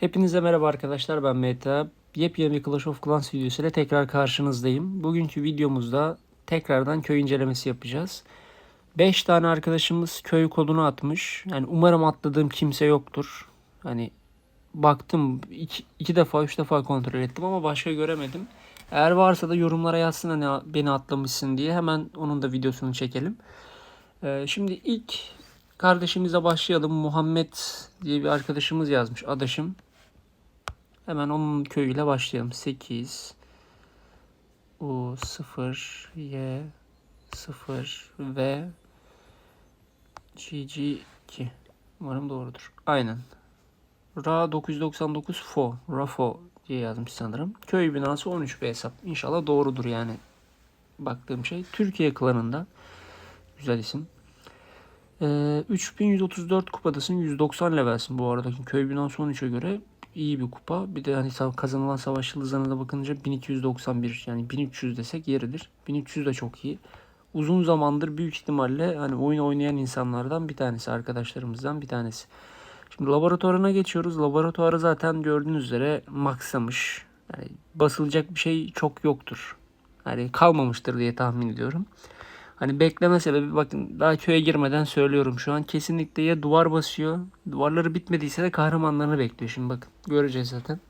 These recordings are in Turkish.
Hepinize merhaba arkadaşlar ben Meta. Yepyeni bir Clash of Clans videosu ile tekrar karşınızdayım. Bugünkü videomuzda tekrardan köy incelemesi yapacağız. 5 tane arkadaşımız köy kodunu atmış. Yani umarım atladığım kimse yoktur. Hani baktım iki, iki defa üç defa kontrol ettim ama başka göremedim. Eğer varsa da yorumlara yazsın hani beni atlamışsın diye hemen onun da videosunu çekelim. Ee, şimdi ilk kardeşimize başlayalım. Muhammed diye bir arkadaşımız yazmış. Adaşım. Hemen onun köyüyle başlayalım. 8 U 0 Y 0 V GG 2 Umarım doğrudur. Aynen. Ra 999 Fo. Rafo diye yazmış sanırım. Köy binası 13 bir hesap. İnşallah doğrudur yani. Baktığım şey. Türkiye klanında. Güzel isim. Ee, 3134 kupadasın. 190 levelsin bu arada. Köy binası 13'e göre iyi bir kupa. Bir de hani kazanılan savaş yıldızlarına da bakınca 1291 yani 1300 desek yeridir. 1300 de çok iyi. Uzun zamandır büyük ihtimalle hani oyun oynayan insanlardan bir tanesi, arkadaşlarımızdan bir tanesi. Şimdi laboratuvarına geçiyoruz. Laboratuvarı zaten gördüğünüz üzere maxlamış. Yani basılacak bir şey çok yoktur. Hani kalmamıştır diye tahmin ediyorum. Hani bekleme sebebi bakın daha köye girmeden söylüyorum şu an kesinlikle ya duvar basıyor. Duvarları bitmediyse de kahramanlarını bekliyor. Şimdi bakın göreceğiz zaten.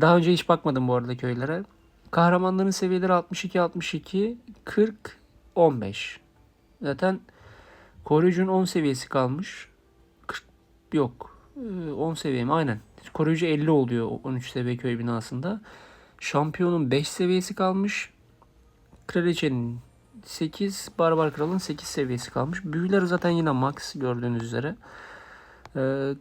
Daha önce hiç bakmadım bu arada köylere. Kahramanların seviyeleri 62 62 40 15. Zaten koruyucunun 10 seviyesi kalmış. 40 yok. Ee, 10 seviye mi? Aynen. Koruyucu 50 oluyor 13 seviye köy binasında. Şampiyonun 5 seviyesi kalmış. Kraliçenin 8, Barbar Kral'ın 8 seviyesi kalmış. Büyüleri zaten yine max gördüğünüz üzere. Ee,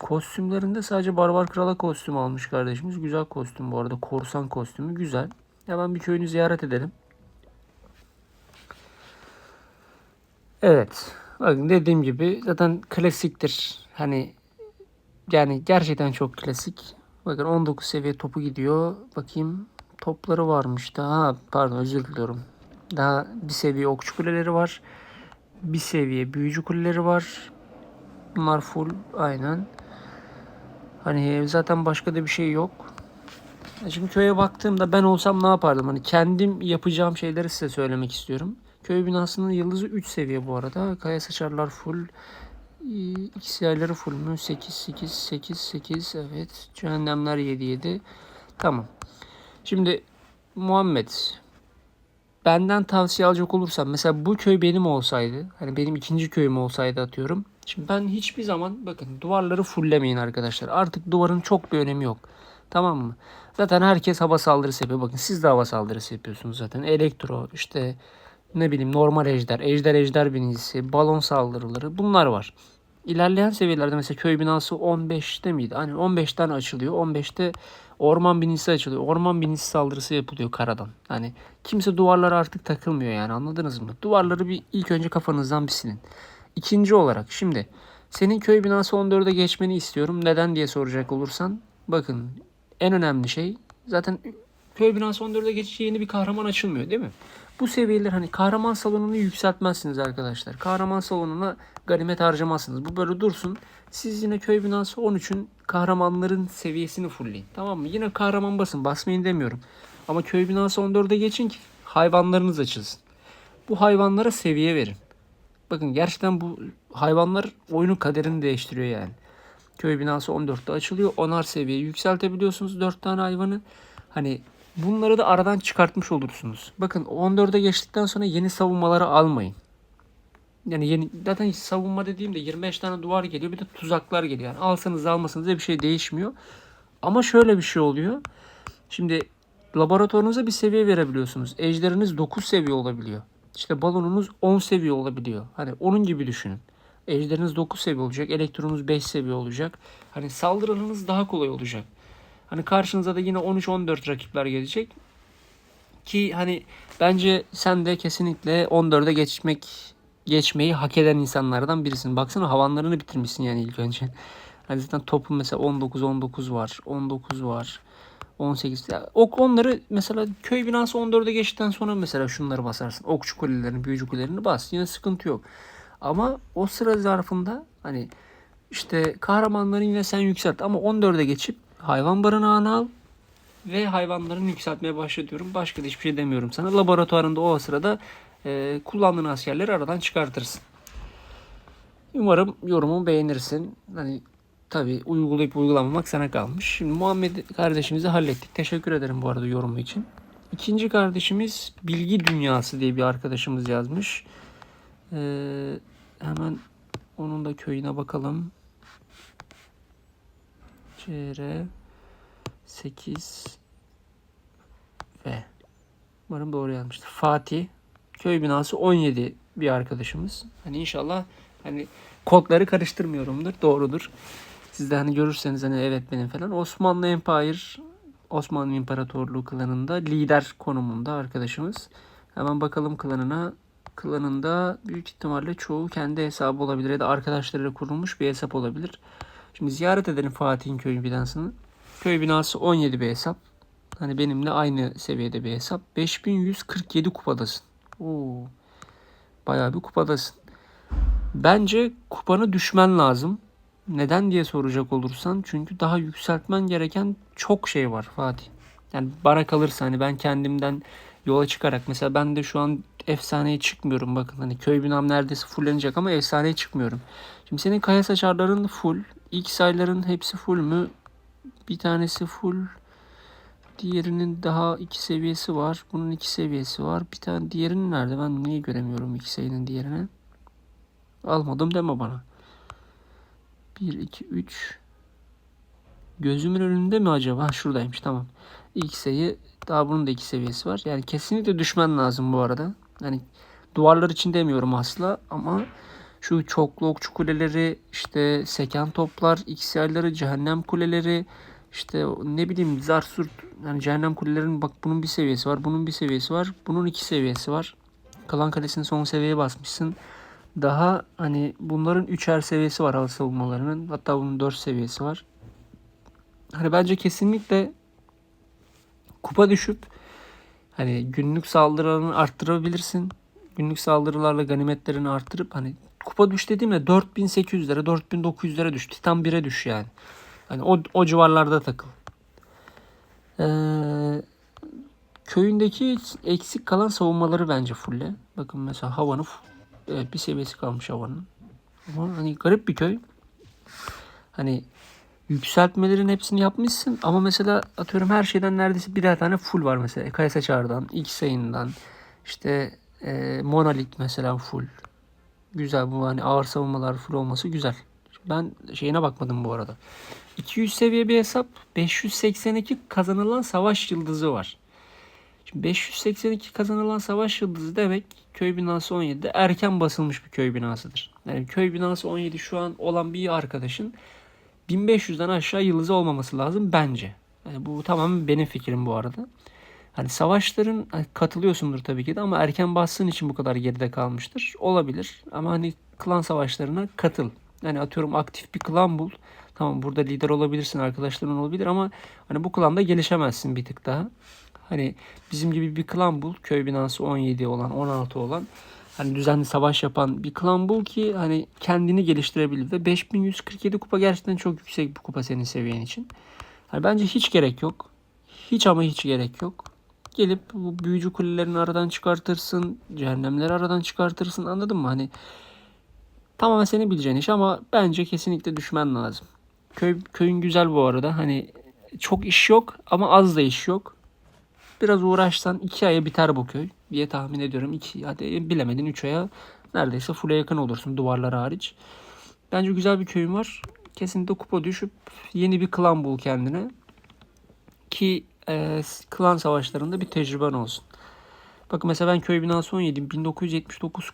kostümlerinde sadece Barbar Kral'a kostüm almış kardeşimiz. Güzel kostüm bu arada. Korsan kostümü güzel. Hemen bir köyünü ziyaret edelim. Evet. Bakın dediğim gibi zaten klasiktir. Hani yani gerçekten çok klasik. Bakın 19 seviye topu gidiyor. Bakayım topları varmış daha. Ha, pardon özür diliyorum. Daha bir seviye okçu kuleleri var. Bir seviye büyücü kuleleri var. Bunlar full aynen. Hani zaten başka da bir şey yok. Şimdi köye baktığımda ben olsam ne yapardım? Hani kendim yapacağım şeyleri size söylemek istiyorum. Köy binasının yıldızı 3 seviye bu arada. Kaya saçarlar full. İkisi yerleri full mü? 8, 8, 8, 8. Evet. Cehennemler 7, 7. Tamam. Şimdi Muhammed benden tavsiye alacak olursam mesela bu köy benim olsaydı hani benim ikinci köyüm olsaydı atıyorum. Şimdi ben hiçbir zaman bakın duvarları fulllemeyin arkadaşlar. Artık duvarın çok bir önemi yok. Tamam mı? Zaten herkes hava saldırısı yapıyor. Bakın siz de hava saldırısı yapıyorsunuz zaten. Elektro işte ne bileyim normal ejder, ejder ejder binicisi, balon saldırıları bunlar var. İlerleyen seviyelerde mesela köy binası 15'te miydi? Hani 15 tane açılıyor. 15'te orman binicisi açılıyor. Orman binicisi saldırısı yapılıyor karadan. Hani kimse duvarlara artık takılmıyor yani anladınız mı? Duvarları bir ilk önce kafanızdan bir silin. İkinci olarak şimdi senin köy binası 14'e geçmeni istiyorum. Neden diye soracak olursan bakın en önemli şey zaten köy binası 14'e geçince yeni bir kahraman açılmıyor değil mi? Bu seviyeler hani kahraman salonunu yükseltmezsiniz arkadaşlar. Kahraman salonuna ganimet harcamazsınız. Bu böyle dursun. Siz yine köy binası 13'ün kahramanların seviyesini fullleyin. Tamam mı? Yine kahraman basın. Basmayın demiyorum. Ama köy binası 14'e geçin ki hayvanlarınız açılsın. Bu hayvanlara seviye verin. Bakın gerçekten bu hayvanlar oyunun kaderini değiştiriyor yani. Köy binası 14'te açılıyor. Onar seviye yükseltebiliyorsunuz 4 tane hayvanı. Hani bunları da aradan çıkartmış olursunuz. Bakın 14'e geçtikten sonra yeni savunmaları almayın. Yani yeni zaten savunma dediğimde 25 tane duvar geliyor bir de tuzaklar geliyor. Yani alsanız almasanız da bir şey değişmiyor. Ama şöyle bir şey oluyor. Şimdi laboratuvarınıza bir seviye verebiliyorsunuz. Ejderiniz 9 seviye olabiliyor. İşte balonunuz 10 seviye olabiliyor. Hani onun gibi düşünün. Ejderiniz 9 seviye olacak. Elektronunuz 5 seviye olacak. Hani saldırılarınız daha kolay olacak. Hani karşınıza da yine 13-14 rakipler gelecek. Ki hani bence sen de kesinlikle 14'e geçmek geçmeyi hak eden insanlardan birisin. Baksana havanlarını bitirmişsin yani ilk önce. Hani zaten topun mesela 19 19 var. 19 var. 18. Ya, ok onları mesela köy binası 14'e geçtikten sonra mesela şunları basarsın. Okçu kulelerini, büyücü kulelerini bas. Yine sıkıntı yok. Ama o sıra zarfında hani İşte kahramanların yine sen yükselt ama 14'e geçip hayvan barınağını al ve hayvanlarını yükseltmeye başla diyorum. Başka da hiçbir şey demiyorum sana. Laboratuvarında o sırada e, kullandığın askerleri aradan çıkartırsın. Umarım yorumumu beğenirsin. Hani tabi uygulayıp uygulamamak sana kalmış. Şimdi Muhammed kardeşimizi hallettik. Teşekkür ederim bu arada yorumu için. İkinci kardeşimiz Bilgi Dünyası diye bir arkadaşımız yazmış. Ee, hemen onun da köyüne bakalım. CR 8 ve umarım doğru yazmıştır. Fatih köy binası 17 bir arkadaşımız. Hani inşallah hani kodları karıştırmıyorumdur. Doğrudur. Siz de hani görürseniz hani evet benim falan. Osmanlı Empire Osmanlı İmparatorluğu klanında lider konumunda arkadaşımız. Hemen bakalım klanına. Klanında büyük ihtimalle çoğu kendi hesabı olabilir ya da arkadaşlarıyla kurulmuş bir hesap olabilir. Şimdi ziyaret edelim Fatih'in köy binasını. Köy binası 17 bir hesap. Hani benimle aynı seviyede bir hesap. 5147 kupadasın. Oo. Bayağı bir kupadasın. Bence kupanı düşmen lazım. Neden diye soracak olursan çünkü daha yükseltmen gereken çok şey var Fatih. Yani bana kalırsa hani ben kendimden yola çıkarak mesela ben de şu an efsaneye çıkmıyorum bakın hani köy binam neredeyse fullenecek ama efsaneye çıkmıyorum. Şimdi senin kaya saçarların full, ilk sayıların hepsi full mü? Bir tanesi full. Diğerinin daha iki seviyesi var. Bunun iki seviyesi var. Bir tane diğerinin nerede? Ben niye göremiyorum iki sayının diğerini? Almadım deme bana. 1, 2, 3. Gözümün önünde mi acaba? Şuradaymış tamam. İlk sayı daha bunun da iki seviyesi var. Yani kesinlikle düşmen lazım bu arada. Hani duvarlar için demiyorum asla ama şu çoklu okçu kuleleri, işte seken toplar, XL'ları, cehennem kuleleri, işte ne bileyim zarsurt yani cehennem kulelerinin bak bunun bir seviyesi var, bunun bir seviyesi var, bunun iki seviyesi var. Kalan kalesinin son seviyeye basmışsın. Daha hani bunların üçer seviyesi var hava savunmalarının. Hatta bunun dört seviyesi var. Hani bence kesinlikle kupa düşüp hani günlük saldırılarını arttırabilirsin. Günlük saldırılarla ganimetlerini arttırıp hani kupa düş dediğimde 4800'lere 4900'lere düş. Titan 1'e düş yani. Hani o, o civarlarda takıl. Ee, köyündeki eksik kalan savunmaları bence fulle. Bakın mesela havanı Evet bir seviyesi kalmış havanın. Ama hani garip bir köy. Hani yükseltmelerin hepsini yapmışsın ama mesela atıyorum her şeyden neredeyse birer tane full var mesela. Kayasa Çağrı'dan, X yayından, işte e, Monolith mesela full. Güzel bu hani ağır savunmalar full olması güzel. Ben şeyine bakmadım bu arada. 200 seviye bir hesap 582 kazanılan savaş yıldızı var. Şimdi 582 kazanılan savaş yıldızı demek köy binası 17'de erken basılmış bir köy binasıdır. Yani köy binası 17 şu an olan bir arkadaşın 1500'den aşağı yıldızı olmaması lazım bence. Yani bu tamamen benim fikrim bu arada. Hani savaşların katılıyorsundur tabii ki de ama erken bassın için bu kadar geride kalmıştır. Olabilir ama hani klan savaşlarına katıl. Yani atıyorum aktif bir klan bul. Tamam burada lider olabilirsin, arkadaşların olabilir ama hani bu klanda gelişemezsin bir tık daha. Hani bizim gibi bir klan bul. Köy binası 17 olan, 16 olan. Hani düzenli savaş yapan bir klan bul ki hani kendini geliştirebilir. Ve 5147 kupa gerçekten çok yüksek bir kupa senin seviyen için. Hani bence hiç gerek yok. Hiç ama hiç gerek yok. Gelip bu büyücü kulelerini aradan çıkartırsın. Cehennemleri aradan çıkartırsın. Anladın mı? Hani tamamen senin bileceğin iş ama bence kesinlikle düşmen lazım. Köy, köyün güzel bu arada. Hani çok iş yok ama az da iş yok. Biraz uğraşsan 2 aya biter bu köy diye tahmin ediyorum. 2 hadi bilemedin 3 aya neredeyse full'e yakın olursun duvarlar hariç. Bence güzel bir köyün var. Kesinlikle kupa düşüp yeni bir klan bul kendine. Ki e, klan savaşlarında bir tecrüben olsun. Bakın mesela ben köy binası 17 1979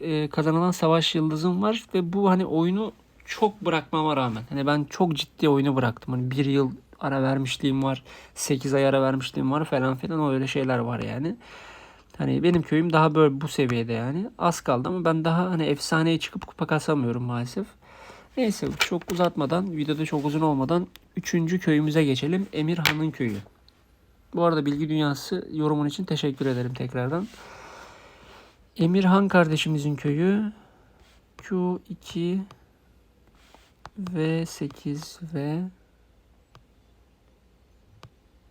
e, kazanılan savaş yıldızım var ve bu hani oyunu çok bırakmama rağmen hani ben çok ciddi oyunu bıraktım. Hani bir yıl ara vermişliğim var. 8 ay ara vermişliğim var falan filan öyle şeyler var yani. Hani benim köyüm daha böyle bu seviyede yani. Az kaldı ama ben daha hani efsaneye çıkıp kupa kasamıyorum maalesef. Neyse çok uzatmadan, videoda çok uzun olmadan 3. köyümüze geçelim. Emirhan'ın köyü. Bu arada Bilgi Dünyası yorumun için teşekkür ederim tekrardan. Emirhan kardeşimizin köyü Q2 V8 ve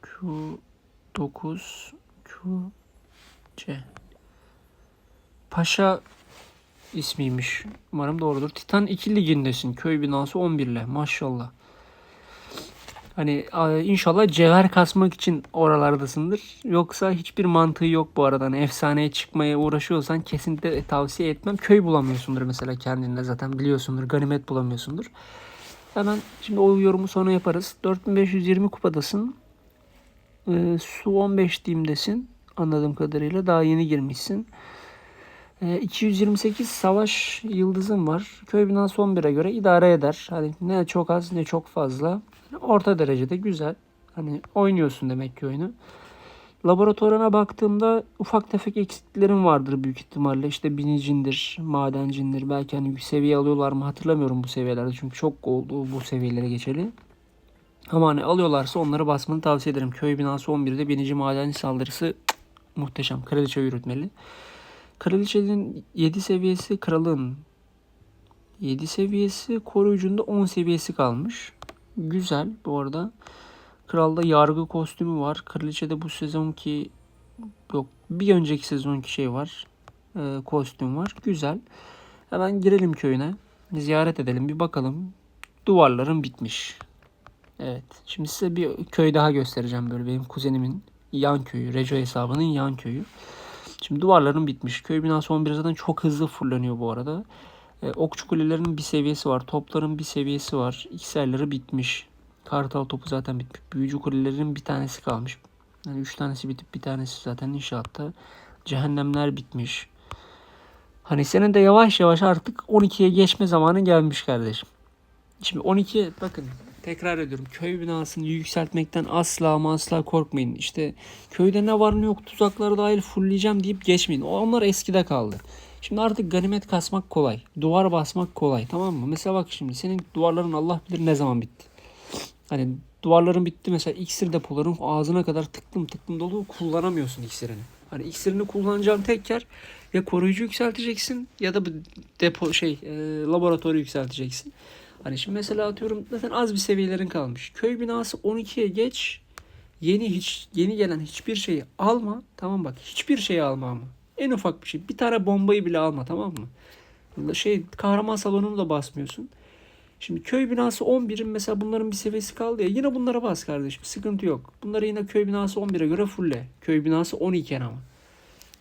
Q9 QC. Paşa ismiymiş. Umarım doğrudur. Titan 2 ligindesin. Köy binası 11 ile. Maşallah. Hani inşallah cevher kasmak için oralardasındır. Yoksa hiçbir mantığı yok bu arada. Hani efsaneye çıkmaya uğraşıyorsan kesinlikle tavsiye etmem. Köy bulamıyorsundur mesela kendinde zaten biliyorsundur. Ganimet bulamıyorsundur. Hemen şimdi o yorumu sonra yaparız. 4520 kupadasın. Ee, su 15 diyeyimdesin. Anladığım kadarıyla daha yeni girmişsin. Ee, 228 savaş yıldızın var. Köy binası 11'e göre idare eder. Hani ne çok az ne çok fazla. Orta derecede güzel. Hani oynuyorsun demek ki oyunu. Laboratuvarına baktığımda ufak tefek eksiklerim vardır büyük ihtimalle. İşte binicindir, madencindir. Belki hani bir seviye alıyorlar mı hatırlamıyorum bu seviyelerde. Çünkü çok oldu bu seviyelere geçeli. Ama hani alıyorlarsa onları basmanı tavsiye ederim. Köy binası 11'de binici madenci saldırısı muhteşem. Kraliçe yürütmeli. Kraliçenin 7 seviyesi kralın 7 seviyesi koruyucunda 10 seviyesi kalmış. Güzel bu arada. Kralda yargı kostümü var. Kraliçe'de bu sezonki yok bir önceki sezonki şey var. Ee, kostüm var. Güzel. Hemen girelim köyüne. Ziyaret edelim bir bakalım. Duvarların bitmiş. Evet. Şimdi size bir köy daha göstereceğim böyle benim kuzenimin yan köyü. Reco hesabının yan köyü. Şimdi duvarların bitmiş. Köy binası 11 zaten çok hızlı fullanıyor bu arada. E, okçu kulelerinin bir seviyesi var. Topların bir seviyesi var. XL'leri bitmiş. Kartal topu zaten bitmiş. Büyücü kulelerin bir tanesi kalmış. Yani üç tanesi bitip bir tanesi zaten inşaatta. Cehennemler bitmiş. Hani senin de yavaş yavaş artık 12'ye geçme zamanı gelmiş kardeşim. Şimdi 12 bakın tekrar ediyorum. Köy binasını yükseltmekten asla ama asla korkmayın. İşte köyde ne var ne yok tuzakları dahil fullleyeceğim deyip geçmeyin. Onlar eskide kaldı. Şimdi artık ganimet kasmak kolay. Duvar basmak kolay. Tamam mı? Mesela bak şimdi senin duvarların Allah bilir ne zaman bitti. Hani duvarların bitti mesela iksir depoların ağzına kadar tıklım tıklım dolu kullanamıyorsun iksirini. Hani iksirini kullanacağın tek yer ya koruyucu yükselteceksin ya da bu depo şey e, laboratuvarı yükselteceksin. Hani şimdi mesela atıyorum zaten az bir seviyelerin kalmış. Köy binası 12'ye geç. Yeni hiç yeni gelen hiçbir şeyi alma. Tamam bak hiçbir şeyi alma ama. En ufak bir şey. Bir tane bombayı bile alma tamam mı? Şey kahraman salonunu da basmıyorsun. Şimdi köy binası 11'in mesela bunların bir seviyesi kaldı ya. Yine bunlara bas kardeşim. Sıkıntı yok. Bunları yine köy binası 11'e göre fulle. Köy binası 12 ama.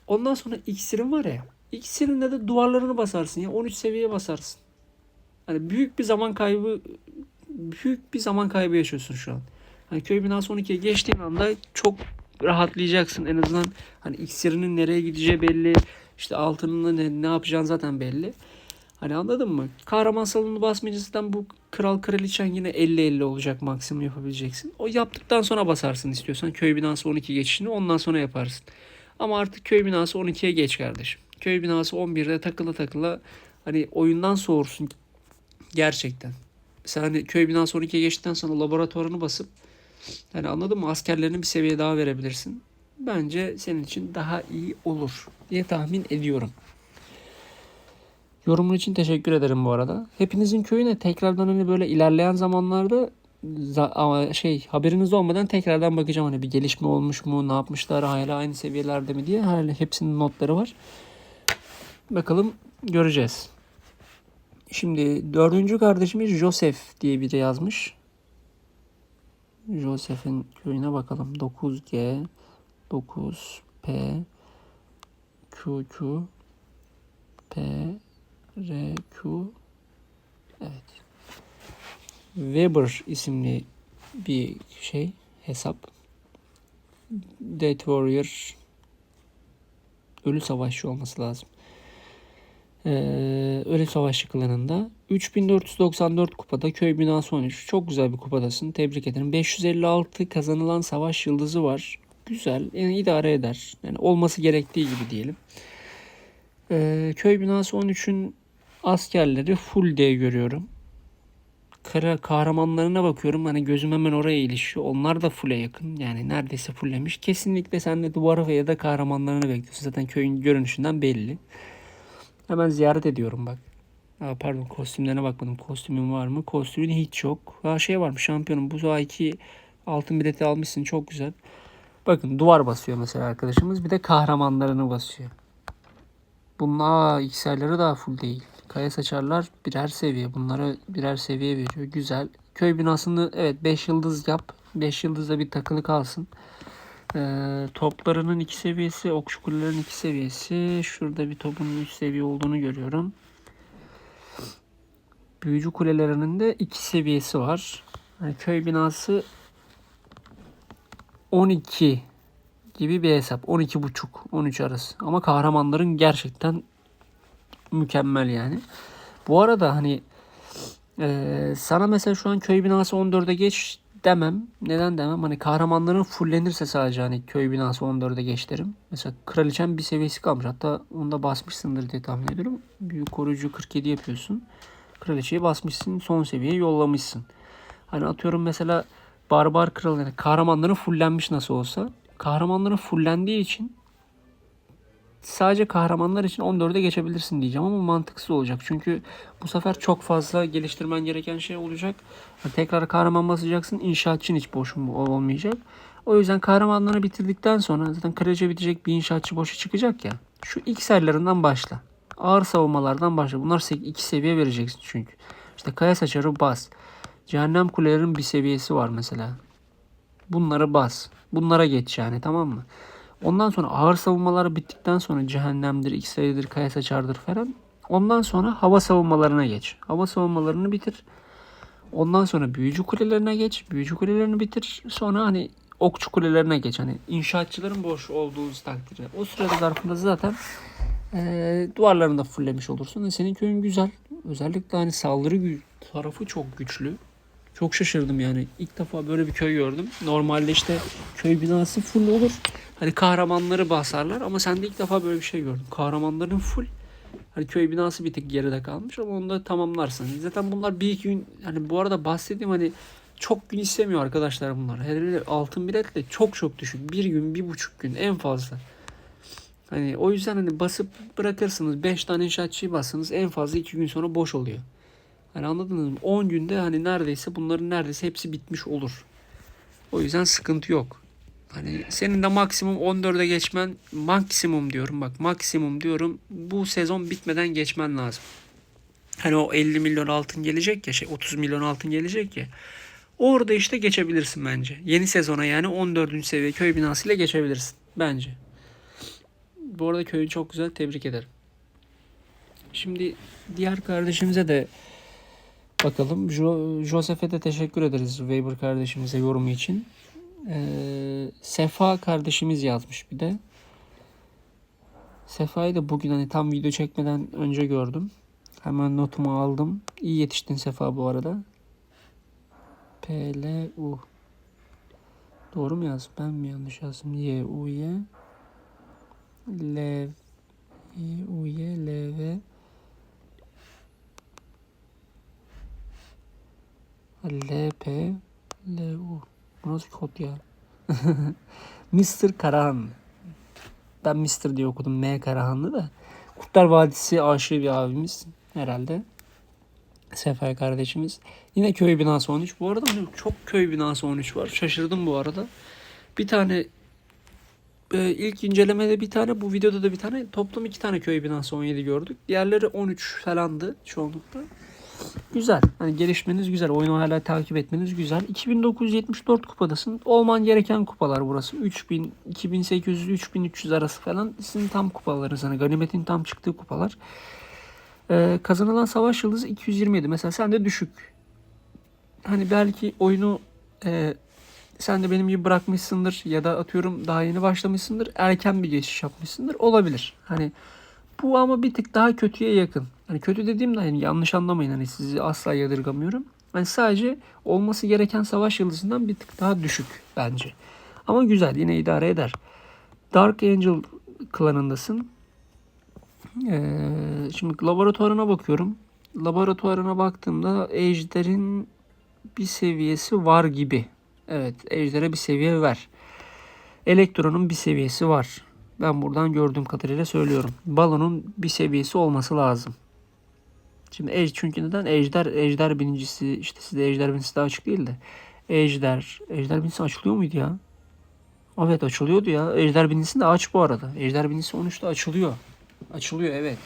Ondan sonra iksirin var ya. İksirinde de duvarlarını basarsın ya. 13 seviyeye basarsın. Hani büyük bir zaman kaybı büyük bir zaman kaybı yaşıyorsun şu an. Hani köy binası 12'ye geçtiğin anda çok rahatlayacaksın. En azından hani iksirinin nereye gideceği belli. İşte altının ne, ne yapacağın zaten belli. Hani anladın mı? Kahraman salonu basmayıcısından bu kral kraliçen yine 50-50 olacak maksimum yapabileceksin. O yaptıktan sonra basarsın istiyorsan. Köy binası 12 geçişini ondan sonra yaparsın. Ama artık köy binası 12'ye geç kardeşim. Köy binası 11'de takıla takıla hani oyundan soğursun gerçekten. Mesela hani köy binası 12'ye geçtikten sonra laboratuvarını basıp hani anladın mı askerlerine bir seviye daha verebilirsin. Bence senin için daha iyi olur diye tahmin ediyorum. Yorumun için teşekkür ederim bu arada. Hepinizin köyüne tekrardan hani böyle ilerleyen zamanlarda za- ama şey haberiniz olmadan tekrardan bakacağım hani bir gelişme olmuş mu, ne yapmışlar, hala aynı seviyelerde mi diye. Hala hepsinin notları var. Bakalım göreceğiz. Şimdi dördüncü kardeşimiz Joseph diye biri yazmış. Joseph'in köyüne bakalım. 9G 9P QQ P R Q Evet. Weber isimli bir şey hesap. Death Warrior Ölü Savaşçı olması lazım. Ee, Ölü Savaşçı klanında 3494 kupada köy binası 13. Çok güzel bir kupadasın. Tebrik ederim. 556 kazanılan savaş yıldızı var. Güzel. Yani idare eder. Yani olması gerektiği gibi diyelim. Ee, köy binası 13'ün askerleri full diye görüyorum. Kara kahramanlarına bakıyorum. Hani gözüm hemen oraya ilişiyor. Onlar da full'e yakın. Yani neredeyse fulllemiş. Kesinlikle sen de duvarı ya da kahramanlarını bekliyorsun. Zaten köyün görünüşünden belli. Hemen ziyaret ediyorum bak. Aa, pardon kostümlerine bakmadım. Kostümün var mı? Kostümün hiç yok. Ha şey varmış şampiyonum. Bu ayki altın bileti almışsın. Çok güzel. Bakın duvar basıyor mesela arkadaşımız. Bir de kahramanlarını basıyor. Bunlar XR'ları daha full değil. Kaya saçarlar birer seviye. Bunlara birer seviye veriyor. Güzel. Köy binasını evet 5 yıldız yap. 5 yıldızda bir takılı kalsın. Ee, toplarının 2 seviyesi, okçu kulelerin 2 seviyesi. Şurada bir topun 3 seviye olduğunu görüyorum. Büyücü kulelerinin de 2 seviyesi var. Yani köy binası 12 gibi bir hesap. 12 buçuk, 13 arası. Ama kahramanların gerçekten mükemmel yani. Bu arada hani eee, sana mesela şu an köy binası 14'e geç demem. Neden demem? Hani kahramanların fullenirse sadece hani köy binası 14'e geç derim. Mesela kraliçem bir seviyesi kalmış. Hatta onu da basmışsındır diye tahmin ediyorum. Büyük koruyucu 47 yapıyorsun. Kraliçeyi basmışsın. Son seviyeye yollamışsın. Hani atıyorum mesela barbar kral yani kahramanların fullenmiş nasıl olsa. Kahramanların fullendiği için sadece kahramanlar için 14'e geçebilirsin diyeceğim ama mantıksız olacak. Çünkü bu sefer çok fazla geliştirmen gereken şey olacak. Tekrar kahraman basacaksın. İnşaatçın hiç boş mu olmayacak. O yüzden kahramanları bitirdikten sonra zaten kraliçe bitecek bir inşaatçı boşa çıkacak ya. Şu ilk serlerinden başla. Ağır savunmalardan başla. Bunlar 2 seviye vereceksin çünkü. İşte kaya saçarı bas. Cehennem kulelerinin bir seviyesi var mesela. Bunları bas. Bunlara geç yani tamam mı? Ondan sonra ağır savunmalar bittikten sonra cehennemdir, X-ray'dir, kaya saçardır falan. Ondan sonra hava savunmalarına geç. Hava savunmalarını bitir. Ondan sonra büyücü kulelerine geç. Büyücü kulelerini bitir. Sonra hani okçu kulelerine geç. Hani inşaatçıların boş olduğu takdirde. O sürede zarfında zaten eee duvarlarını da fulllemiş olursun. E, senin köyün güzel. Özellikle hani saldırı tarafı çok güçlü. Çok şaşırdım yani. İlk defa böyle bir köy gördüm. Normalde işte köy binası full olur. Hani kahramanları basarlar ama sen de ilk defa böyle bir şey gördüm. Kahramanların full. Hani köy binası bir tık geride kalmış ama onu da tamamlarsın. Zaten bunlar bir iki gün hani bu arada bahsettiğim hani çok gün istemiyor arkadaşlar bunlar. Hele altın biletle çok çok düşük. Bir gün, bir buçuk gün en fazla. Hani o yüzden hani basıp bırakırsınız. 5 tane inşaatçıyı bassanız en fazla 2 gün sonra boş oluyor. Hani anladınız mı? 10 günde hani neredeyse bunların neredeyse hepsi bitmiş olur. O yüzden sıkıntı yok. Hani senin de maksimum 14'e geçmen maksimum diyorum bak maksimum diyorum bu sezon bitmeden geçmen lazım. Hani o 50 milyon altın gelecek ya şey 30 milyon altın gelecek ya. Orada işte geçebilirsin bence. Yeni sezona yani 14. seviye köy binasıyla geçebilirsin bence. Bu arada köyü çok güzel tebrik ederim. Şimdi diğer kardeşimize de bakalım. Jo Josef'e de teşekkür ederiz Weber kardeşimize yorumu için. Ee, Sefa kardeşimiz yazmış bir de. Sefa'yı da bugün hani tam video çekmeden önce gördüm. Hemen notumu aldım. İyi yetiştin Sefa bu arada. P, L, U. Doğru mu yazdım? Ben mi yanlış yazdım? Y, U, Y. L, Y, U, Y, L, V. L, P, L, U. Bu nasıl kod ya? Mr. Karahan. Ben Mr. diye okudum. M. Karahanlı da. Kurtlar Vadisi aşığı bir abimiz herhalde. Sefer kardeşimiz. Yine köy binası 13. Bu arada çok köy binası 13 var. Şaşırdım bu arada. Bir tane e, ilk incelemede bir tane bu videoda da bir tane toplam iki tane köy binası 17 gördük. Diğerleri 13 falandı çoğunlukla. Güzel. Hani gelişmeniz güzel. Oyunu hala takip etmeniz güzel. 2974 kupadasın. Olman gereken kupalar burası. 3000, 2800, 3300 arası falan. Sizin tam kupalarınız. Hani ganimetin tam çıktığı kupalar. Ee, kazanılan savaş yıldızı 227. Mesela sen de düşük. Hani belki oyunu e, sen de benim gibi bırakmışsındır ya da atıyorum daha yeni başlamışsındır. Erken bir geçiş yapmışsındır. Olabilir. Hani bu ama bir tık daha kötüye yakın. Hani kötü dediğimde hani yanlış anlamayın. Hani sizi asla yadırgamıyorum. Hani sadece olması gereken savaş yıldızından bir tık daha düşük bence. Ama güzel yine idare eder. Dark Angel klanındasın. Ee, şimdi laboratuvarına bakıyorum. Laboratuvarına baktığımda Ejder'in bir seviyesi var gibi. Evet Ejder'e bir seviye ver. Elektron'un bir seviyesi var. Ben buradan gördüğüm kadarıyla söylüyorum. Balonun bir seviyesi olması lazım. Şimdi ej çünkü neden? Ejder, ejder binicisi işte sizde ejder binicisi daha açık değil de. Ejder, ejder binicisi açılıyor muydu ya? Evet açılıyordu ya. Ejder binicisi de aç bu arada. Ejder binicisi 13'te açılıyor. Açılıyor evet.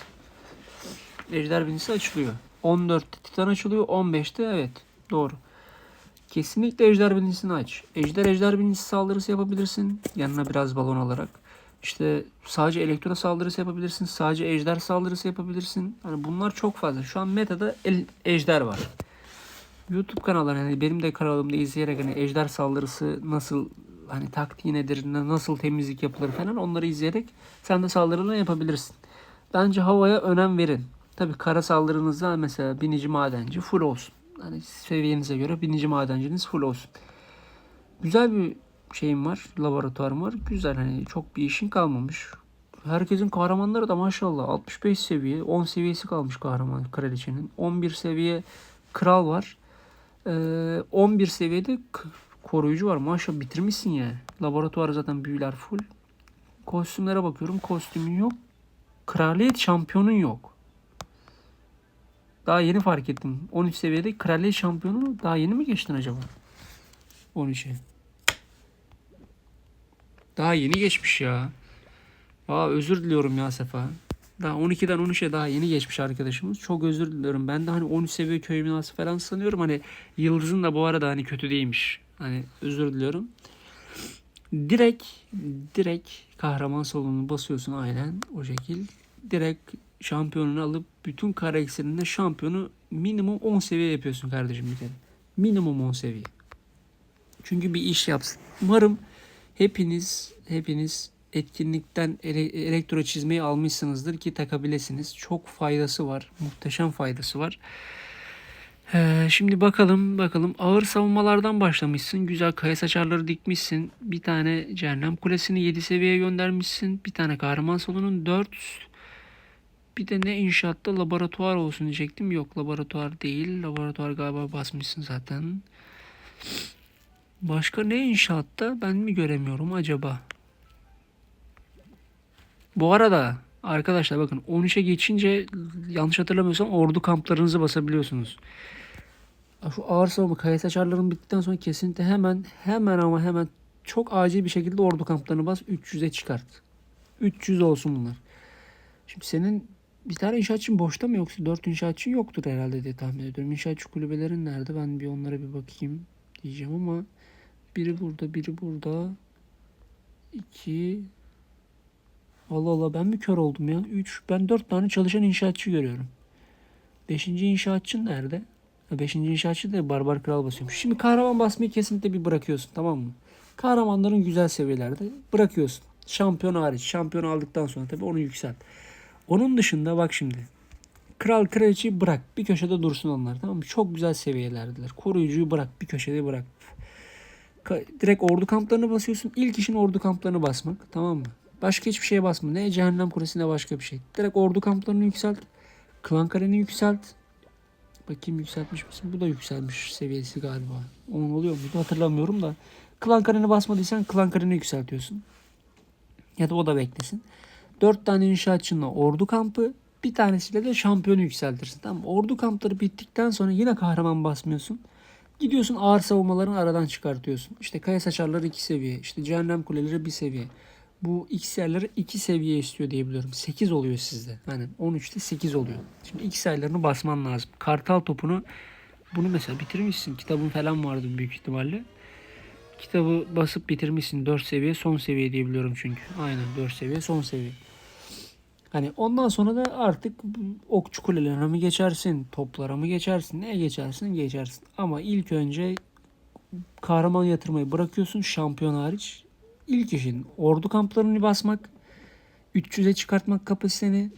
Ejder binicisi açılıyor. 14'te Titan açılıyor. 15'te evet. Doğru. Kesinlikle ejder binicisini aç. Ejder ejder binicisi saldırısı yapabilirsin. Yanına biraz balon alarak. İşte sadece elektro saldırısı yapabilirsin. Sadece ejder saldırısı yapabilirsin. Hani bunlar çok fazla. Şu an metada el, ejder var. YouTube kanalları hani benim de kanalımda izleyerek hani ejder saldırısı nasıl hani taktiği nedir, na- nasıl temizlik yapılır falan onları izleyerek sen de saldırılarını yapabilirsin. Bence havaya önem verin. Tabii kara saldırınızda mesela binici madenci full olsun. Hani seviyenize göre binici madenciniz full olsun. Güzel bir şeyim var, laboratuvarım var. Güzel hani çok bir işin kalmamış. Herkesin kahramanları da maşallah 65 seviye, 10 seviyesi kalmış kahraman kraliçenin. 11 seviye kral var. Ee, 11 seviyede koruyucu var. Maşallah bitirmişsin yani. Laboratuvar zaten büyüler full. Kostümlere bakıyorum. Kostümün yok. Kraliyet şampiyonun yok. Daha yeni fark ettim. 13 seviyede kraliyet şampiyonu daha yeni mi geçtin acaba? 13'e. Daha yeni geçmiş ya. Aa özür diliyorum ya Sefa. Daha 12'den 13'e daha yeni geçmiş arkadaşımız. Çok özür diliyorum. Ben de hani 13 seviye köy binası falan sanıyorum. Hani Yıldız'ın da bu arada hani kötü değilmiş. Hani özür diliyorum. Direkt direkt kahraman salonunu basıyorsun aynen o şekil. Direkt şampiyonunu alıp bütün kara ekseninde şampiyonu minimum 10 seviye yapıyorsun kardeşim bir kere. Minimum 10 seviye. Çünkü bir iş yapsın. Umarım hepiniz hepiniz etkinlikten ele- elektro çizmeyi almışsınızdır ki takabilirsiniz. Çok faydası var. Muhteşem faydası var. Ee, şimdi bakalım bakalım ağır savunmalardan başlamışsın. Güzel kaya saçarları dikmişsin. Bir tane cehennem kulesini 7 seviyeye göndermişsin. Bir tane kahraman salonun 4. Bir de ne inşaatta laboratuvar olsun diyecektim. Yok laboratuvar değil. Laboratuvar galiba basmışsın zaten. Başka ne inşaatta ben mi göremiyorum acaba? Bu arada arkadaşlar bakın 13'e geçince yanlış hatırlamıyorsam ordu kamplarınızı basabiliyorsunuz. Şu ağır savunma kaya saçarların bittikten sonra kesinlikle hemen hemen ama hemen çok acil bir şekilde ordu kamplarını bas 300'e çıkart. 300 olsun bunlar. Şimdi senin bir tane inşaatçın boşta mı yoksa 4 inşaatçın yoktur herhalde diye tahmin ediyorum. İnşaatçı kulübelerin nerede? Ben bir onlara bir bakayım diyeceğim ama biri burada, biri burada. 2 Allah Allah ben mi kör oldum ya? 3 ben 4 tane çalışan inşaatçı görüyorum. 5. inşaatçın nerede? 5. inşaatçı da Barbar Kral basıyormuş. Şimdi kahraman basmayı kesinlikle bir bırakıyorsun tamam mı? Kahramanların güzel seviyelerde bırakıyorsun. Şampiyon hariç. Şampiyon aldıktan sonra tabii onu yükselt. Onun dışında bak şimdi. Kral kraliçeyi bırak. Bir köşede dursun onlar tamam mı? Çok güzel seviyelerdiler. Koruyucuyu bırak. Bir köşede bırak. Direkt ordu kamplarını basıyorsun. İlk işin ordu kamplarını basmak. Tamam mı? Başka hiçbir şeye basma. Ne cehennem kulesi ne başka bir şey. Direkt ordu kamplarını yükselt. Klan kareni yükselt. Bakayım yükseltmiş misin? Bu da yükselmiş seviyesi galiba. Onun oluyor muydu hatırlamıyorum da. Klan kareni basmadıysan klan kareni yükseltiyorsun. Ya da o da beklesin. Dört tane inşaatçınla ordu kampı bir tanesiyle de şampiyonu yükseltirsin. Tamam? Ordu kampları bittikten sonra yine kahraman basmıyorsun. Gidiyorsun ağır savunmalarını aradan çıkartıyorsun. İşte kaya saçarları 2 seviye. işte cehennem kuleleri 1 seviye. Bu XR'ları 2 seviye istiyor diye biliyorum. 8 oluyor sizde. Yani 13'te 8 oluyor. Şimdi XR'larını basman lazım. Kartal topunu bunu mesela bitirmişsin. Kitabın falan vardı büyük ihtimalle. Kitabı basıp bitirmişsin. 4 seviye son seviye diye biliyorum çünkü. Aynen 4 seviye son seviye. Hani ondan sonra da artık okçu kulelerine mi geçersin, toplara mı geçersin, neye geçersin geçersin. Ama ilk önce kahraman yatırmayı bırakıyorsun şampiyon hariç. İlk işin ordu kamplarını basmak, 300'e çıkartmak kapasiteni.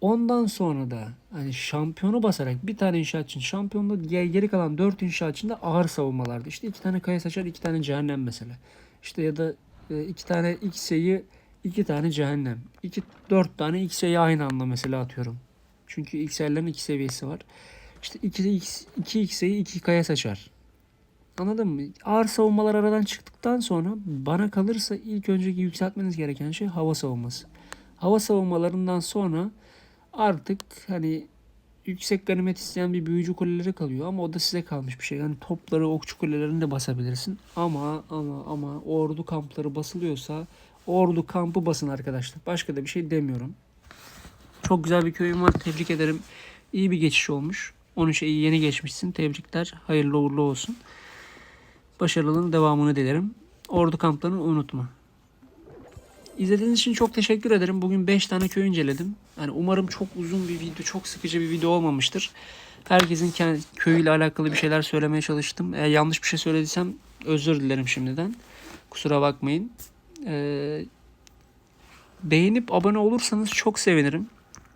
Ondan sonra da hani şampiyonu basarak bir tane inşaatçın şampiyonda geri kalan 4 inşaatçın da ağır savunmalarda. İşte iki tane kaya saçar, iki tane cehennem mesela. İşte ya da e, iki tane X'yi iki tane cehennem. iki dört tane X'yi aynı anda mesela atıyorum. Çünkü XL'lerin iki seviyesi var. İşte 2 X 2 X'yi iki kaya saçar. Anladın mı? Ağır savunmalar aradan çıktıktan sonra bana kalırsa ilk önceki yükseltmeniz gereken şey hava savunması. Hava savunmalarından sonra artık hani yüksek ganimet isteyen bir büyücü kuleleri kalıyor ama o da size kalmış bir şey. Yani topları okçu kulelerini de basabilirsin. Ama ama ama ordu kampları basılıyorsa ordu kampı basın arkadaşlar. Başka da bir şey demiyorum. Çok güzel bir köyüm var. Tebrik ederim. İyi bir geçiş olmuş. 13'e iyi yeni geçmişsin. Tebrikler. Hayırlı uğurlu olsun. Başarılının devamını dilerim. Ordu kamplarını unutma. İzlediğiniz için çok teşekkür ederim. Bugün 5 tane köy inceledim. Yani umarım çok uzun bir video, çok sıkıcı bir video olmamıştır. Herkesin kendi köyüyle alakalı bir şeyler söylemeye çalıştım. Eğer yanlış bir şey söylediysem özür dilerim şimdiden. Kusura bakmayın. Ee, beğenip abone olursanız çok sevinirim.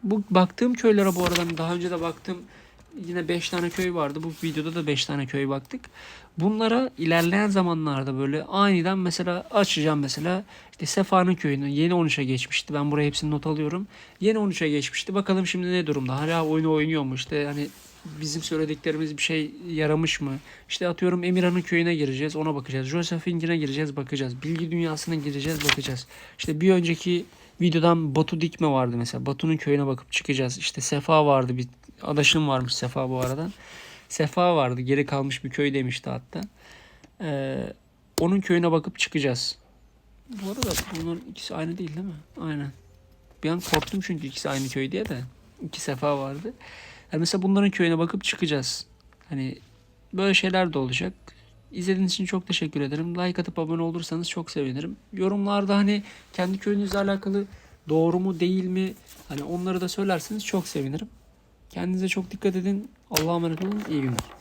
Bu baktığım köylere bu arada daha önce de baktım yine 5 tane köy vardı. Bu videoda da 5 tane köy baktık. Bunlara ilerleyen zamanlarda böyle aniden mesela açacağım mesela işte Sefa'nın köyünü yeni 13'e geçmişti. Ben buraya hepsini not alıyorum. Yeni 13'e geçmişti. Bakalım şimdi ne durumda? Hala oyunu oynuyor mu? İşte hani bizim söylediklerimiz bir şey yaramış mı? İşte atıyorum Emirhan'ın köyüne gireceğiz ona bakacağız. Josephine'ine gireceğiz bakacağız. Bilgi dünyasına gireceğiz bakacağız. İşte bir önceki videodan Batu Dikme vardı mesela. Batu'nun köyüne bakıp çıkacağız. İşte Sefa vardı bir adaşım varmış Sefa bu arada. Sefa vardı geri kalmış bir köy demişti hatta. Ee, onun köyüne bakıp çıkacağız. Bu arada bunların ikisi aynı değil değil mi? Aynen. Bir an korktum çünkü ikisi aynı köy diye de. İki sefa vardı. Yani mesela bunların köyüne bakıp çıkacağız. Hani böyle şeyler de olacak. İzlediğiniz için çok teşekkür ederim. Like atıp abone olursanız çok sevinirim. Yorumlarda hani kendi köyünüzle alakalı doğru mu değil mi hani onları da söylerseniz çok sevinirim. Kendinize çok dikkat edin. Allah'a emanet olun. İyi günler.